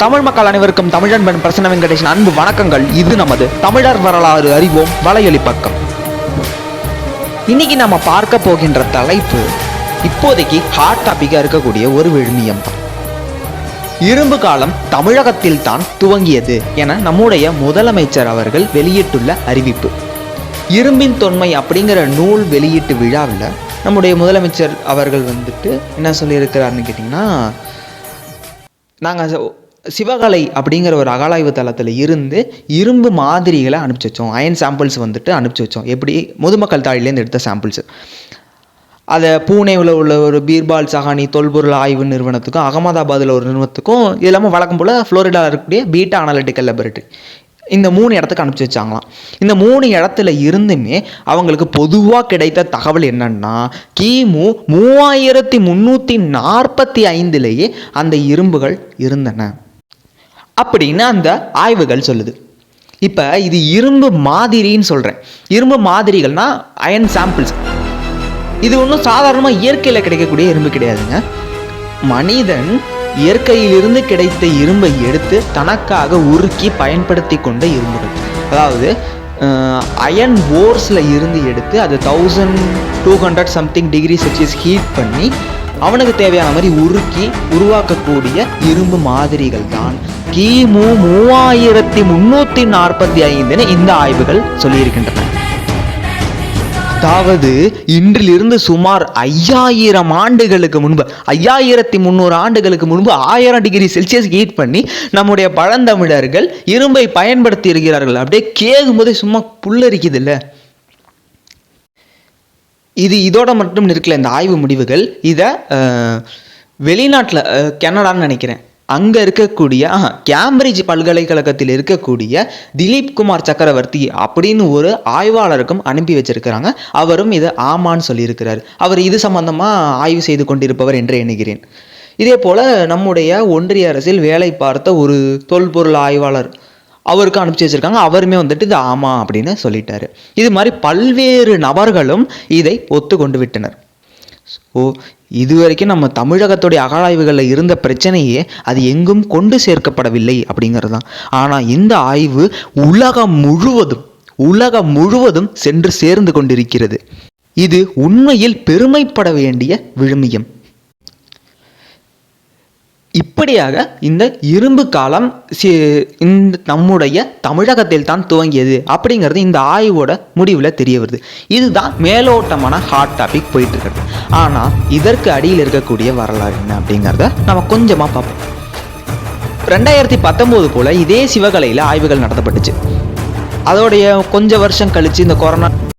தமிழ் மக்கள் அனைவருக்கும் தமிழன்பன் பிரசன்ன வெங்கடேஷன் அன்பு வணக்கங்கள். இது நமது தமிழர் வரலாறு அறிவோம். வலையொலி பக்கம். இன்னைக்கு நம்ம பார்க்க போகின்ற தலைப்பு இப்போதைக்கு ஹாட் டாபிக்காக இருக்கக்கூடிய ஒரு விழுமியம். தான் இரும்பு காலம் தமிழகத்தில் தான் துவங்கியது என நம்முடைய முதலமைச்சர் அவர்கள் வெளியிட்டுள்ள அறிவிப்பு. இரும்பின் தொன்மை அப்படிங்கிற நூல் வெளியீட்டு விழாவில் நம்முடைய முதலமைச்சர் அவர்கள் வந்துட்டு என்ன சொல்லியிருக்கிறாருன்னு கேட்டிங்கன்னா நாங்கள் சிவகலை அப்படிங்கிற ஒரு அகலாய்வு தளத்தில் இருந்து இரும்பு மாதிரிகளை அனுப்பிச்சி வச்சோம். அயன் சாம்பிள்ஸ் வந்துட்டு அனுப்பிச்சி வச்சோம். எப்படி? முதுமக்கள் தாழிலேருந்து எடுத்த சாம்பிள்ஸ் அதை பூனேவில் உள்ள ஒரு பீர்பால் சஹானி தொல்பொருள் ஆய்வு நிறுவனத்துக்கும் அகமதாபாத்தில் ஒரு நிறுவனத்துக்கும் இது இல்லாமல் வழக்கம் போல் ஃப்ளோரிடாவில் இருக்கக்கூடிய பீட்டா அனாலிட்டிக்கல் லெபரட்டரி இந்த மூணு இடத்துக்கு அனுப்பிச்சி வச்சாங்களாம். இந்த மூணு இடத்துல இருந்துமே அவங்களுக்கு பொதுவாக கிடைத்த தகவல் என்னன்னா கிமு மூவாயிரத்தி முந்நூற்றி நாற்பத்தி ஐந்துலேயே அந்த இரும்புகள் இருந்தன. அப்படின்னு அந்த ஆய்வுகள் சொல்லுது. இப்போ இது இரும்பு மாதிரின்னு சொல்கிறேன் இரும்பு மாதிரிகள்னா அயன் சாம்பிள்ஸ் இது ஒன்றும் சாதாரணமாக இயற்கையில் கிடைக்கக்கூடிய இரும்பு கிடையாதுங்க. மனிதன் இயற்கையிலிருந்து கிடைத்த இரும்பை எடுத்து தனக்காக உருக்கி பயன்படுத்தி கொண்ட இரும்புகள். அதாவது அயன் ஓர்ஸில் இருந்து எடுத்து அது thousand two hundred something degree Celsius heat பண்ணி அவனுக்கு தேவையான மாதிரி உருக்கி உருவாக்கக்கூடிய இரும்பு மாதிரிகள் தான் கிமு மூவாயிரத்தி முன்னூற்றி நாற்பத்தி ஐந்துன்னு இந்த ஆய்வுகள் சொல்லியிருக்கின்றன. அதாவது இன்றிலிருந்து சுமார் ஐயாயிரம் ஆண்டுகளுக்கு முன்பு ஐயாயிரத்தி முந்நூறு ஆண்டுகளுக்கு முன்பு ஆயிரம் டிகிரி செல்சியஸ் ஹீட் பண்ணி நம்முடைய பழந்தமிழர்கள் இரும்பை பயன்படுத்தி இருக்கிறார்கள். அப்படியே கேட்கும் போதே சும்மா புல்லரிக்குது இல்லை இது இதோட மட்டும் இருக்கல இந்த ஆய்வு முடிவுகள். இதை வெளிநாட்டில் கனடான்னு நினைக்கிறேன். அங்கே இருக்கக்கூடிய கேம்பிரிட்ஜ் பல்கலைக்கழகத்தில் இருக்கக்கூடிய திலீப் குமார் சக்கரவர்த்தி அப்படின்னு ஒரு ஆய்வாளருக்கும் அனுப்பி வச்சிருக்கிறாங்க. அவரும் இதை ஆமான்னு சொல்லியிருக்கிறார். அவர் இது சம்பந்தமாக ஆய்வு செய்து கொண்டிருப்பவர் என்று எண்ணுகிறேன். இதே போல் நம்முடைய ஒன்றிய அரசில் வேலை பார்த்த ஒரு தொல்பொருள் ஆய்வாளர் அவருக்கு அனுப்பிச்சி வச்சிருக்காங்க. அவருமே வந்துட்டு இது ஆமா அப்படின்னு சொல்லிட்டாரு. இது மாதிரி பல்வேறு நபர்களும் இதை ஒத்துக்கொண்டு விட்டனர். ஸோ இது வரைக்கும் நம்ம தமிழகத்துடைய அகழாய்வுகளில் இருந்த பிரச்சனையே அது எங்கும் கொண்டு சேர்க்கப்படவில்லை அப்படிங்கிறது தான் ஆனால் இந்த ஆய்வு உலகம் முழுவதும் உலகம் முழுவதும் சென்று சேர்ந்து கொண்டிருக்கிறது. இது உண்மையில் பெருமைப்பட வேண்டிய விழுமியம். இப்படியாக இந்த இரும்பு காலம் சி- இந்த நம்முடைய தமிழகத்தில் தான் துவங்கியது அப்படிங்கிறது இந்த ஆய்வோட முடிவில் தெரிய வருது. இதுதான் மேலோட்டமான ஹாட் டாபிக் போயிட்டு இருக்கிறது. ஆனால் இதற்கு அடியில் இருக்கக்கூடிய வரலாறு என்ன அப்படிங்கிறத நம்ம கொஞ்சமாக பார்ப்போம். ரெண்டாயிரத்தி பத்தொம்போது போல் இதே சிவகலையில் ஆய்வுகள் நடத்தப்பட்டுச்சு. அதோடைய கொஞ்சம் வருஷம் கழித்து இந்த கொரோனா